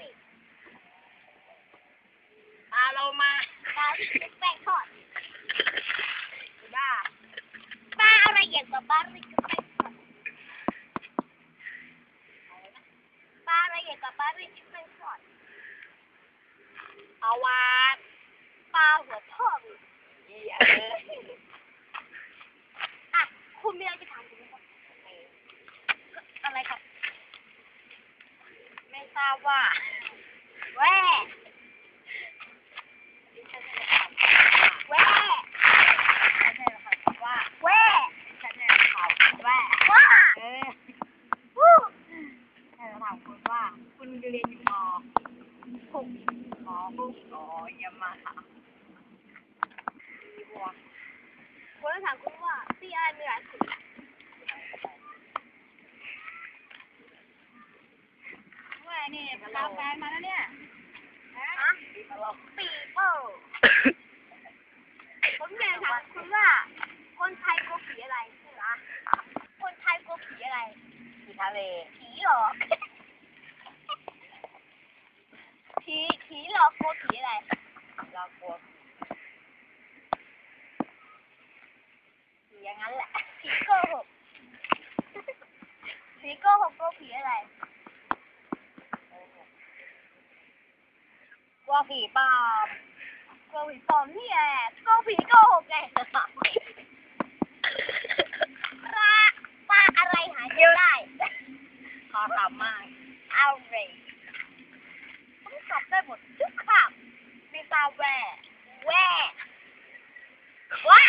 รี่ปลาโลมาปลารี่แป้งทอดบ้าปลาอะไรอย่างกับปลารี่แป้งทอดปลาอะไรอย่างกับปลารี่แป้งทอดอาวาปลาหัวทองเยอะ ทราบว่าแว่แว่ฉันจะถามว่าแว่ฉันจะถามว่าว่าเออวู้ฉันถามคุณว่า คุณเรียนอยู่มหกมหกอ๋อยี่ยมาค่ะบัวผมจะถามคุณว่าพี่อาเหนื่อสุด เมื่อ นี่ไปรับแฟนมาแล้วเนี่ยฮะปีโป้ผมอยากถามคุณว่า คนไทยกลัวผีอะไรนะคนไทยกลัวผีอะไรที่ทะเล ผีหรอกผีผีหลอกกลัวผีอะไรเรากลัวผีอย่างนั้นแหละผีโกหกผีโกหกกลัวผีอะไร ก ลัวผีปลอมกลัวผีปลอมนี่แหละกลัวผีโกหกไงปลาปลาอะไรหาเจอได้ขอถามมากเอาเลยผมตอบได้หมดทุกคำไม่ทราบแว่แว่ว่า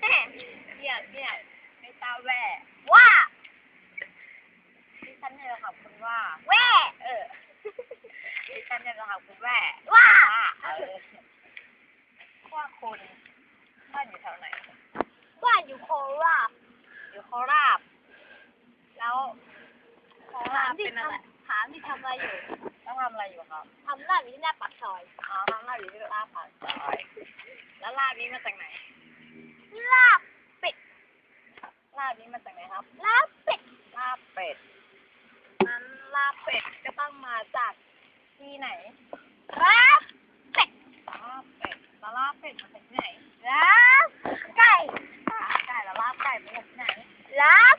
เนี่ยเนี่ยม่ทราบแว่ว่าที่ฉันจะถามคุณว่าแหว่เออ ที่ฉันจะถามคุณแว่ว่าเออว่าคุณบ้านอยู่แถวไหนบ้านอยู่โคราชอยู่โคราชแล้วโคราถาชมที่เป็นอะไรทำถามที่ทำอะไรอยู่แล้วทำอะไรอยู่ครับทำร้านอยู่ที่หน้าปากซอยอ๋อทำลาบอยู่ที่ลาบผักซอยแล้วลาบนี้มาจากไหนลาบเป็ดลาบนี้มาจากไหนครับลาบเป็ดลาบเป็ดนั้นลาบเป็ดก็ต้องมาจาก ที่ไหนลาบเป็ดลาบเป็ดแล้วลาบเป็ดมาจากที่ไหนลาบไก่ลาบไก่แล้วลาบไก่มาจากที่ไหนลาบ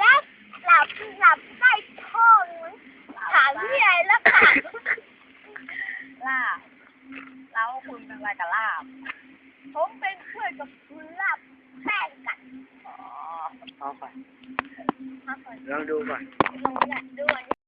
ลาบหลับหลับใต้ท้องถามที่ไหนล้วค่ะลาบแล้วคุณเป็นอะไรกับลาบผมเป็นเพื่อนกับคุณลาบแป้งกันอ๋อเอาไปมาก่อนลองดูก่อนลองเนี่ยดูอัน